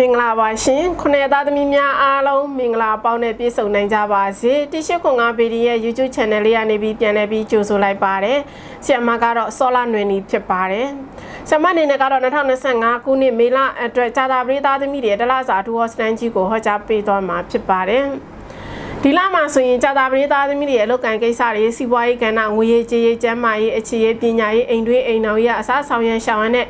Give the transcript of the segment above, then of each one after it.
မင်္ဂလာပါရှင်ခုနှစ်သားသမီးများအားလုံးမင်္ဂလာပေါင်းနဲ့ပြည့်စုံနိုင်ကြပါစေတိရှိခွန်ငါဗီဒီရဲ့ YouTube Channel လေးကနေပြီးပြန်လည်ပြီးကြိုဆိုလိုက်ပါတယ်ဆရာမကတော့ဆောလာနွေနီဖြစ်ပါတယ်ဆရာမအနေနဲ့ကတော့2025ခုနှစ်မေလအတွက်ဂျာတာပရိသတ်သမီးတွေတလစာထူဟောစတန်ကြီးကိုဟောကြားပေးသွားမှာဖြစ်ပါတယ်ဒီလမှာဆိုရင်ကြာတာပရိသတ်သမီးတွေရဲ့အလုပ်ကိုင်ကိစ္စတွေစီးပွားရေးကဏ္ဍငွေရေးကြေးရေးကျန်းမာရေးအခြေရေးပညာရေးအိမ်တွင်းအိမ်တော်ရေးအစားဆောင်ရန်ရှောင်ရန်နဲ့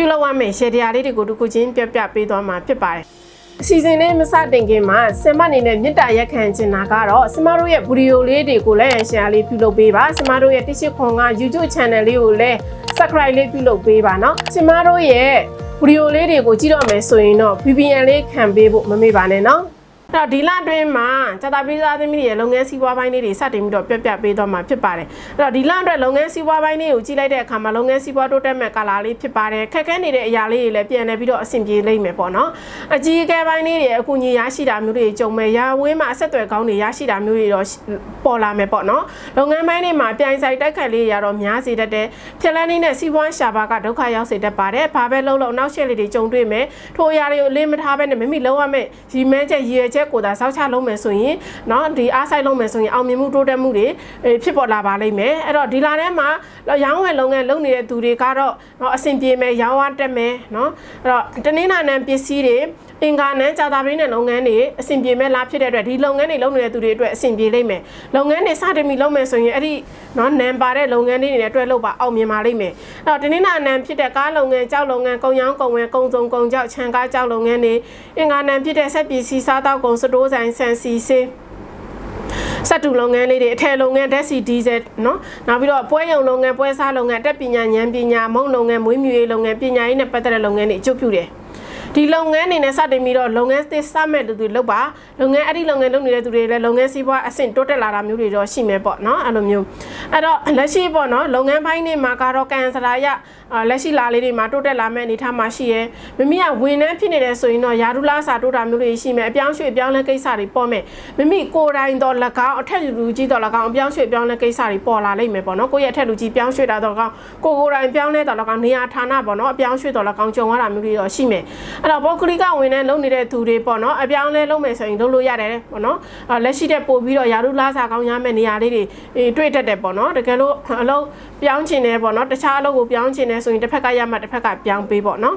ပြုလုပ်ရမယ့်ရှယ်တရားလေးတွေကိုတခုချင်းပြပြပေးသွားမှာဖြစ်ပါတယ်။အစီအစဉ်လေးမစတင်ခင်မှာဆင်မအနေနဲ့မြစ်တာရက်ခံချင်တာကတော့ဆင်မတို့ရဲ့ဗီဒီယိုလေးတွေကိုလည်းရှယ်လေးပြုလုပ်ပေးပါ။ဆင်မတို့ရဲ့တိရှိခွန်က YouTube Channel လေးကိုလည်း Subscribe လေးပြုလုပ်ပေးပါနော်။ဆင်မတို့ရဲ့ဗီဒီယိုလေးတွေကိုကြည့်တော့မယ်ဆိုရင်တော့ VPN လေးခံပေးဖို့မမေ့ပါနဲ့နော်။ အဲ့တော့ဒီလအတွင်းမှာဇာတာပိသားသမီးတွေရဲ့လုပ်ငန်းစီးပွားပိုင်းလေးတွေစတင်ပြီးတော့ပြပြပေးသွားမှာဖြစ်ပါတယ်အဲ့တော့ဒီလအတွက်လုပ်ငန်းစီးပွားပိုင်းလေးကိုကြည့်လိုက်တဲ့အခါမှာလုပ်ငန်းစီးပွားတိုးတက်မဲ့ကာလာလေးဖြစ်ပါတယ်ခက်ခဲနေတဲ့အရာလေးတွေလည်းပြန်လည်ပြီးတော့အဆင်ပြေလိမ့်မယ်ပေါ့နော်အကြီးအကဲပိုင်းလေးတွေအကူအညီရရှိတာမျိုးတွေကြုံမဲ့ရာဝေးမှာအဆက်အသွယ်ကောင်းတွေရရှိတာမျိုးတွေတော့ပေါ်လာမယ်ပေါ့နော်လုပ်ငန်းပိုင်းတွေမှာပြိုင်ဆိုင်တိုက်ခိုက်လေးရတော့များစေတတ်တယ်ဖြစ်လန်းလေးနဲ့စီးပွားရှာပါကဒုက္ခရောက်စေတတ်ပါတယ်ဘာပဲလုံးလုံးနောက်ရှက်လေးတွေကြုံတွေ့မယ်ထိုအရာတွေကိုအလေးမထားဘဲနဲ့မိမိလုံးဝမဲ့ရီမဲချက်ရည်ရွယ်ချကိုသာစောက်ချလုံးမယ်ဆိုရင်เนาะဒီအားဆိုင်လုံးမယ်ဆိုရင်အောင်မြင်မှုတိုးတက်မှုတွေအေးဖြစ်ပေါ်လာပါလိမ့်မယ်အဲ့တော့ဒီလာထဲမှာရောင်းဝယ်လုပ်ငန်းလုပ်နေတဲ့သူတွေကတော့เนาะအဆင်ပြေမယ်ရောင်းဝတက်မယ်เนาะအဲ့တော့တနင်္လာနံပစ္စည်းတွေ အင်္ဂါနန်းကြာတာပရင်းနဲ့လုပ်ငန်းတွေအဆင်ပြေမဲ့လားဖြစ်တဲ့အတွက်ဒီလုပ်ငန်းတွေလုပ်နေတဲ့သူတွေအတွက်အဆင်ပြေလိမ့်မယ်လုပ်ငန်းတွေစတင်ပြီးလုပ်မယ်ဆိုရင်အဲ့ဒီနော်နံပါတဲ့လုပ်ငန်းတွေနဲ့တွဲလုပ်ပါအောင်မြင်ပါလိမ့်မယ်အဲ့တော့တင်းနာနံဖြစ်တဲ့ကားလုပ်ငန်းကြောက်လုပ်ငန်းကုန်ရောင်းကုန်ဝယ်ကုန်စုံကုန်ကြောက်ခြံကားကြောက်လုပ်ငန်းတွေအင်္ဂါနံဖြစ်တဲ့ဆက်ပစ္စည်းစားတောက်ကုန်စတိုးဆိုင်ဆန်စီစင်းစက်တူလုပ်ငန်းလေးတွေအထည်လုပ်ငန်းဓာတ်ဆီဒီဇယ်နော်နောက်ပြီးတော့ပွဲရုံလုပ်ငန်းပွဲစားလုပ်ငန်းတက်ပညာဉာဏ်ပညာမုံလုပ်ငန်းမွေးမြူရေးလုပ်ငန်းပညာရေးနဲ့ပတ်သက်တဲ့လုပ်ငန်းတွေအကျုပ်ပြုတယ် ဒီလုပ်ငန်းအနေနဲ့စတင်ပြီးတော့လုပ်ငန်းသစ်စမဲ့လူတွေလုပ်ပါလုပ်ငန်းအဲ့ဒီလုပ်ငန်းလုပ်နေတဲ့သူတွေလည်းလုပ်ငန်းစီးပွားအဆင့်တိုးတက်လာတာမျိုးတွေတော့ရှိမယ်ပေါ့နော်အဲ့လိုမျိုးအဲ့တော့လက်ရှိပေါ့နော်လုပ်ငန်းပိုင်းတွေမှာကတော့ကန်ဆရာရလက်ရှိလာလေးတွေမှာတိုးတက်လာမဲ့အနေထားမှာရှိရဲမမီကဝန်ထမ်းဖြစ်နေတယ်ဆိုရင်တော့ယာရုလာစာတိုးတာမျိုးတွေရှိမယ်အပြောင်းရွှေ့အပြောင်းလဲကိစ္စတွေပေါ်မယ်မမီကိုယ်တိုင်တော့၎င်းအထက်လူကြီးတော့၎င်းအပြောင်းရွှေ့အပြောင်းလဲကိစ္စတွေပေါ်လာလိမ့်မယ်ပေါ့နော်ကိုယ့်ရဲ့အထက်လူကြီးပြောင်းရွှေ့တာတော့၎င်းကိုကိုယ်တိုင်ပြောင်းလဲတော့၎င်းနေရာဌာနပေါ့နော်အပြောင်းရွှေ့တော့၎င်းကြုံရတာမျိုးတွေတော့ရှိမယ်အဲ့တော့ပုဂ္ဂလိကဝန်ထမ်းလုပ်နေတဲ့သူတွေပေါ့နော်အပြောင်းလဲလုပ်မယ်ဆိုရင်လုပ်လို့ရတယ်ပေါ့နော်လက်ရှိတဲ့ပို့ပြီးတော့ယာရုလာစာကောင်းရမယ့်နေရာလေးတွေတွေ့တတ်တယ်ပေါ့နော်တကယ်လို့အလုပ်ပြောင်းချင်တယ်ပေါ့နော်တခြားအလုပ်ကိုပြောင်းချင်တယ်ဆိုရင်တစ်ဖက်ကရမှတစ်ဖက်ကပြောင်းပေးပေါ့နော်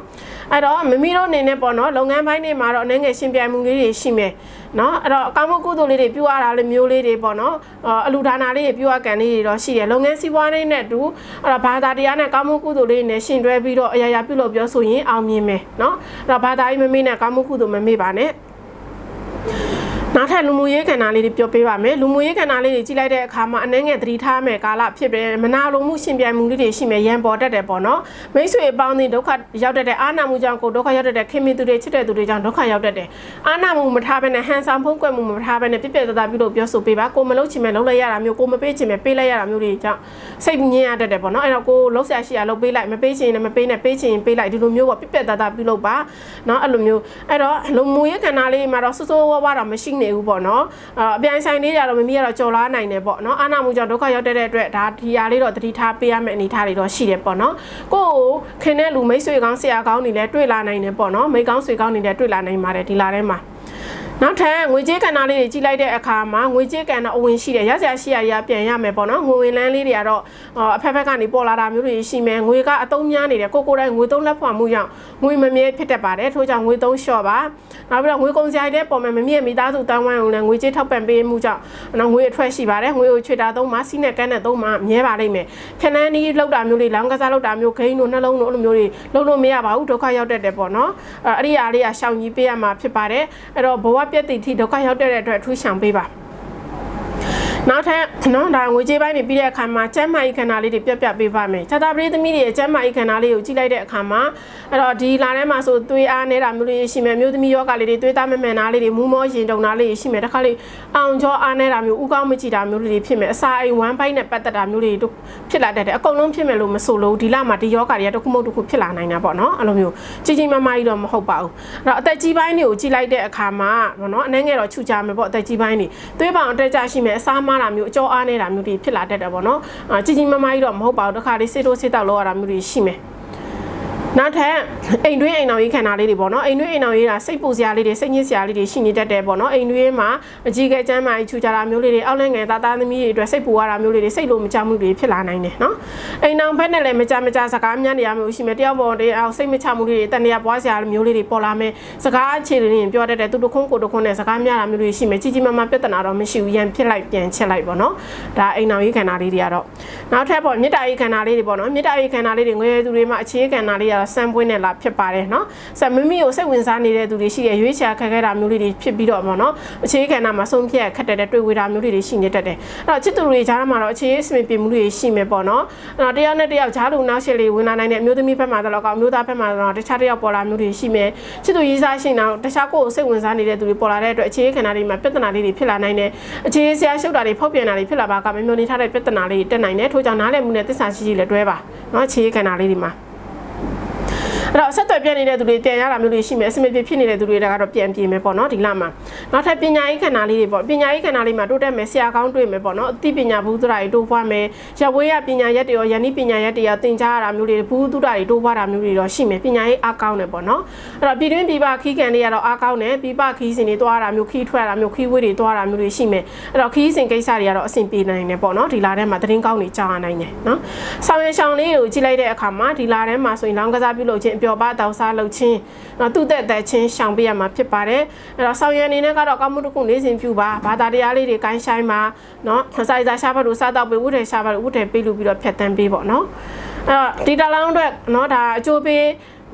အဲ့တော့မမီတို့အနေနဲ့ပေါ့နော်လုပ်ငန်းပိုင်းတွေမှာတော့အနေငယ်ရှင်ပြိုင်မှုလေးတွေရှိမယ် နော်အဲ့တော့အကောင်းမှုကုသိုလ်လေးတွေပြုရတာလေးမျိုးလေးတွေပေါ့နော်အလူဒါနာလေးတွေပြုရကန်လေးတွေတော့ရှိတယ်လုပ်ငန်းစီးပွားလေးနဲ့တူအဲ့တော့ဘာသာတရားနဲ့ကောင်းမှုကုသိုလ်လေးနဲ့ရှင်တွဲပြီးတော့အရာရာပြုလုပ်ပြောဆိုရင်အောင်မြင်မယ်နော်အဲ့တော့ဘာသာရေးမမေ့နဲ့ကောင်းမှုကုသိုလ်မမေ့ပါနဲ့ နောက်ထပ်လူမှုရေးကဏ္ဍလေးတွေပြောပေးပါမယ်လူမှုရေးကဏ္ဍလေးတွေကြည့်လိုက်တဲ့အခါမှာအနှဲငယ်သတိထားမယ်ကာလဖြစ်တယ်မနာလိုမှုရှင်ပြိုင်မှုလေးတွေရှိမယ်ရန်ပေါ်တတ်တယ်ပေါ့နော်မိတ်ဆွေအပေါင်းအသင်းဒုက္ခရောက်တတ်တဲ့အာနာမှုကြောင့်ကိုဒုက္ခရောက်တတ်တဲ့ခင်မင်သူတွေချစ်တဲ့သူတွေကြောင့်ဒုက္ခရောက်တတ်တယ်အာနာမှုမထားဘဲနဲ့ဟန်ဆောင်ဖုံးကွယ်မှုမထားဘဲနဲ့ပြပြတသားပြုလို့ပြောဆိုပေးပါကိုမလုပ်ချင်မဲ့လုပ်လိုက်ရတာမျိုးကိုမပေးချင်မဲ့ပေးလိုက်ရတာမျိုးတွေကြောင့်စိတ်ညစ်ရတတ်တယ်ပေါ့နော်အဲ့တော့ကိုလှုပ်ရှားရှိရလုပ်ပေးလိုက်မပေးချင်ရင်လည်းမပေးနဲ့ပေးချင်ရင်ပေးလိုက်ဒီလိုမျိုးပေါ့ပြပြတသားပြုလုပ်ပါနော်အဲ့လိုမျိုးအဲ့တော့လူမှုရေးကဏ္ဍလေးမှာတော့စိုးစိုးဝါးဝါတော့မရှိနေဘူးပေါ့နော်အပြိုင်ဆိုင်လေးကြတော့မမီကတော့ကြော်လာနိုင်တယ်ပေါ့နော်အာနာမှုကြောင့်ဒုက္ခရောက်တဲ့အတွက်ဒါဒီဟာလေးတော့တတိထားပေးရမယ့်အနေအထားတွေတော့ရှိတယ်ပေါ့နော်ကိုကိုခင်တဲ့လူမိတ်ဆွေကောင်းဆရာကောင်းတွေလည်းတွေ့လာနိုင်တယ်ပေါ့နော်မိတ်ကောင်းဆွေကောင်းတွေလည်းတွေ့လာနိုင်ပါတယ်ဒီလာထဲမှာ နောက်ထပ်ငွေကြေးကဏ္ဍလေးတွေကြီးလိုက်တဲ့အခါမှာငွေကြေးကဏ္ဍအဝင်ရှိတယ်ရစရာရှိရရပြန်ရမယ်ပေါ့နော်ငွေဝင်လန်းလေးတွေကတော့အဖက်ဖက်ကနေပေါ်လာတာမျိုးတွေရှိမယ်ငွေကအတုံးများနေတယ်ကိုကိုတိုင်းငွေသုံးလက်ဖွာမှုကြောင့်ငွေမမြဲဖြစ်တတ်ပါတယ်ထို့ကြောင့်ငွေသုံးလျှော့ပါနောက်ပြီးတော့ငွေကုန်စရာတွေပေါ်မယ်မမြဲမိသားစုတန်းဝိုင်းအောင်လည်းငွေကြေးထောက်ပံ့ပေးမှုကြောင့်နော်ငွေအထွက်ရှိပါတယ်ငွေကိုချွေတာသုံးမှာစီးနဲ့ကန်းနဲ့သုံးမှာမြဲပါလိမ့်မယ်ခဏန်းနီးလောက်တာမျိုးတွေလောင်းကစားလောက်တာမျိုးဂိမ်းတို့နှလုံးတို့အဲ့လိုမျိုးတွေလုံးလို့မရပါဘူးဒုက္ခရောက်တတ်တယ်ပေါ့နော်အဲ့ဒီအားလေးကရှောင်ကြီးပေးရမှာဖြစ်ပါတယ်အဲ့တော့ဘဝပြည့်တည်ထိဒုက္ခရောက်တဲ့အတွက်အထူးရှောင်ပေးပါ နောက်ထပ်နော်ဒါငွေကြေးပိုင်းတွေပြီးတဲ့အခါမှာကျန်းမာရေးခန္ဓာလေးတွေပြတ်ပြတ်ပေးပါမယ်။ခြာတာပရိသမီးတွေရဲ့ကျန်းမာရေးခန္ဓာလေးကိုကြည့်လိုက်တဲ့အခါမှာအဲ့တော့ဒီလာထဲမှာဆိုသွေးအားနေတာမျိုးလေးရှိမယ်မျိုးသမီးယောဂလေးတွေသွေးသားမမှန်တာလေးတွေမူးမောရင်တုံတာလေးတွေရှိမယ်တခါလေးအောင်ကြောအားနေတာမျိုးဥကောင်းမကြည့်တာမျိုးလေးတွေဖြစ်မယ်အစာအိမ်ဝမ်းပိုင်းနဲ့ပတ်သက်တာမျိုးလေးတွေဖြစ်လာတတ်တယ်အကုန်လုံးဖြစ်မယ်လို့မဆိုလို့ဒီလမှာဒီယောဂတွေကတခုမဟုတ်တခုဖြစ်လာနိုင်တာပေါ့နော်အဲ့လိုမျိုးကြီးကြီးမားမားကြီးတော့မဟုတ်ပါဘူးအဲ့တော့အသက်ကြီးပိုင်းတွေကိုကြည့်လိုက်တဲ့အခါမှာပေါ့နော်အနေငယ်တော့ခြုကြမယ်ပေါ့အသက်ကြီးပိုင်းတွေသွေးပောင်အတက်ကြရှိမယ်အစာမားတာမျိုးအကြောအားနေတာမျိုးတွေဖြစ်လာတတ်တယ်ပေါ့နော်အာကြီးကြီးမားမားကြီးတော့မဟုတ်ပါဘူးတခါလေးစေးတိုးစေးတောက်လောက်ရတာမျိုးတွေရှိမယ် နောက်ထပ်အိမ်တွင်းအိမ်တော်ရေးခန္ဓာလေးတွေပေါ့နော်အိမ်တွင်းအိမ်တော်ရေးတာစိတ်ပူစရာလေးတွေစိတ်ညစ်စရာလေးတွေရှိနေတတ်တယ်ပေါ့နော်အိမ်တွင်းမှာအကြီးကဲကျမ်းမာကြီးချူကြတာမျိုးလေးတွေအောက်လည်းငယ်သားသားသမီးတွေအတွက်စိတ်ပူရတာမျိုးလေးတွေစိတ်လိုမချမှုတွေဖြစ်လာနိုင်တယ်နော်အိမ်တော်ဘက်နဲ့လည်းမကြမကြစကားများနေရမျိုးရှိမယ်တယောက်ပေါ်တယောက်စိတ်မချမှုလေးတွေတန်တရာပွားစရာမျိုးလေးတွေပေါ်လာမယ်စကားအခြေအနေတွေပြောတတ်တယ်သူတို့ခုံးကိုတို့ခုံးနဲ့စကားများတာမျိုးတွေရှိမယ်ကြီးကြီးမားမားပြဿနာတော့မရှိဘူးရန်ဖြစ်လိုက်ပြန်ချက်လိုက်ပေါ့နော်ဒါအိမ်တော်ရေးခန္ဓာလေးတွေကတော့နောက်ထပ်ပေါ့မေတ္တာရေးခန္ဓာလေးတွေပေါ့နော်မေတ္တာရေးခန္ဓာလေးတွေငွေသူတွေမှာအခြေခန္ဓာလေးကတော့စံပွင့်နဲ့လာဖြစ်ပါတယ်နော်ဆက်မိမိကိုစိတ်ဝင်စားနေတဲ့သူတွေရှိတယ်ရွေးချယ်ခက်ခဲတာမျိုးလေးတွေဖြစ်ပြီးတော့ပေါ့နော်အခြေခန္ဓာမှာဆုံးဖြတ်ခက်တဲ့တွေ့ဝေတာမျိုးလေးတွေရှိနေတတ်တယ်အဲ့တော့ချစ်သူတွေကြားမှာတော့အခြေအစမပြေမှုတွေရှိမယ်ပေါ့နော်အဲ့တော့တယောက်နဲ့တယောက်ကြားလူနောက်ရှေ့လေးဝင်လာနိုင်တဲ့အမျိုးသမီးဘက်မှာတော့ကောင်အမျိုးသားဘက်မှာတော့တခြားတယောက်ပေါ်လာမျိုးတွေရှိမယ်ချစ်သူရေးစားရှင်တော့တခြားကိုယ်ကိုစိတ်ဝင်စားနေတဲ့သူတွေပေါ်လာတဲ့အတွက်အခြေခန္ဓာတွေမှာပြဿနာလေးတွေဖြစ်လာနိုင်တယ်အခြေဆရာရှုပ်တာတွေဖောက်ပြန်တာတွေဖြစ်လာပါကမမျိုးနေထားတဲ့ပြဿနာလေးတွေတက်နိုင်တယ်ထို့ကြောင့်နားလည်မှုနဲ့သစ္စာရှိရှိလည်းတွဲပါနော်အခြေခန္ဓာလေးတွေမှာ အဲ့တော့ဆက်သွယ်ပြနေတဲ့သူတွေပြန်ရတာမျိုးတွေရှိမယ်အစမပြေဖြစ်နေတဲ့သူတွေကတော့ပြန်ပြေမယ်ပေါ့နော်ဒီလမှာ နောက်ထပ်ပညာရေးခန္ဓာလေးတွေပေါ့ပညာရေးခန္ဓာလေးမှာတိုးတက်မယ်ဆရာကောင်းတွေ့မယ်ပေါ့နော်အသိပညာဘူးသရာတွေတိုးပွားမယ်ရဝေးရပညာရက်တွေရောယန္တိပညာရက်တွေရောသင်ကြားရတာမျိုးတွေဘူးသူတာတွေတိုးပွားတာမျိုးတွေတော့ရှိမယ်ပညာရေးအားကောင်းတယ်ပေါ့နော်အဲ့တော့ပြည်တွင်းပြည်ပခီးကန်တွေကတော့အားကောင်းတယ်ပြည်ပခီးစဉ်တွေတွားတာမျိုးခီးထွက်တာမျိုးခီးဝေးတွေတွားတာမျိုးတွေရှိမယ်အဲ့တော့ခီးစဉ်ကိစ္စတွေကတော့အဆင်ပြေနိုင်တယ်ပေါ့နော်ဒီလာထဲမှာသတင်းကောင်းတွေကြားရနိုင်တယ်နော်ဆောင်ရရှောင်းလေးကိုကြည့်လိုက်တဲ့အခါမှာဒီလာထဲမှာဆိုရင်လောင်းကစားပြုလုပ်ခြင်းအပျော်ပါတောက်စားလုပ်ခြင်းနော်သူ့သက်သက်ချင်းရှောင်ပေးရမှာဖြစ်ပါတယ်အဲ့တော့ဆောင်ရအနေနဲ့ကတော့ကောင်းမှုတစ်ခုနေစဉ်ပြုပါဘာသာတရားလေးတွေကိုင်းဆိုင်ပါနော်စာရေးစာရှားဖတ်လို့စားတော့ပေးဝတ်တယ်ရှားဖတ်လို့ဝတ်တယ်ပေးလို့ပြီးတော့ဖြတ်တန်းပေးပေါ့နော်အဲ့တော့ဒီတလောင်းအတွက်နော်ဒါအကျိုးပေး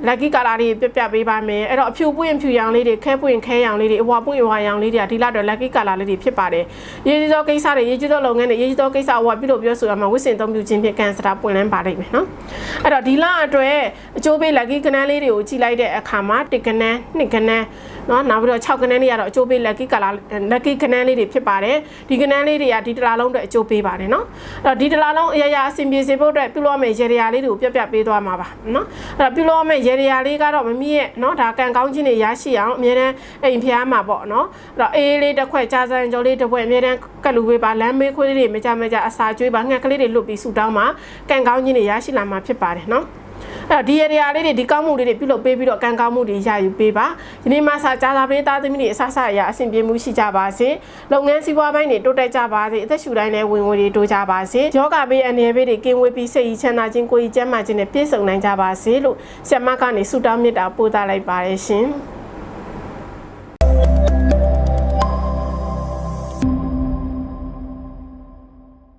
လက်ကီကာလာတွေပြပြပေးပါမယ်အဲ့တော့အဖြူပွင့်ဖြူရောင်လေးတွေခဲပွင့်ခဲရောင်လေးတွေအဝါပွင့်အဝါရောင်လေးတွေကဒီလောက်တော့လက်ကီကာလာလေးတွေဖြစ်ပါတယ်ရေးကြီးသောကိစ္စတွေရေးကြီးသောလုပ်ငန်းတွေရေးကြီးသောကိစ္စအဝါပြုလို့ပြောဆိုရမှာဝစ်စင်သုံးပြုခြင်းဖြင့်ကန်စတာပွင့်လန်းပါလိမ့်မယ်နော်အဲ့တော့ဒီလအတွက်အကျိုးပေးလက်ကီကနန်းလေးတွေကိုကြည့်လိုက်တဲ့အခါမှာတစ်ကနန်းနှစ်ကနန်းနော်နောက်ပြီးတော့6ကနန်းလေးကတော့အကျိုးပေးလက်ကီကာလာလက်ကီကနန်းလေးတွေဖြစ်ပါတယ်ဒီကနန်းလေးတွေကဒီတလားလုံးအတွက်အကျိုးပေးပါတယ်နော်အဲ့တော့ဒီတလားလုံးအရာရာအဆင်ပြေစေဖို့အတွက်ပြုလို့ရမယ့်ရေရာလေးတွေကိုပြပြပေးသွားမှာပါနော်အဲ့တော့ပြုလို့ရမယ့်ရေရာလေးကတော့မမီးရဲ့နော်ဒါကံကောင်းခြင်းတွေရရှိအောင်အမြဲတမ်းအိမ်ဖျားမှာပေါ့နော်အဲ့တော့အေးလေးတစ်ခွက်ကြာစံကြောလေးတစ်ခွက်အမြဲတမ်းကတ်လူပေးပါလမ်းမေးခွေးလေးတွေမကြမကြအစာကျွေးပါငှက်ကလေးတွေလွတ်ပြီးဆူတောင်းမှာကံကောင်းခြင်းတွေရရှိလာမှာဖြစ်ပါတယ်နော် အဲ့ဒီနေရာလေးတွေဒီကောင်းမှုလေးတွေပြုလုပ်ပေးပြီးတော့ကံကောင်းမှုတွေရယူပေးပါဒီနေ့မှစာကြားသာပေးသားသမီးတွေအဆဆအရာအဆင်ပြေမှုရှိကြပါစေလုပ်ငန်းစီးပွားပိုင်းတွေတိုးတက်ကြပါစေအသက်ရှူတိုင်းလည်းဝင်ဝင်တွေတိုးကြပါစေယောဂဘေးအနေဘေးတွေကင်းဝေးပြီးစိတ်ကြီးချမ်းသာခြင်းကိုယ်ကြီးကျန်းမာခြင်းနဲ့ပြည့်စုံနိုင်ကြပါစေလို့ဆရာမကနေဆုတောင်းမေတ္တာပို့သလိုက်ပါတယ်ရှင်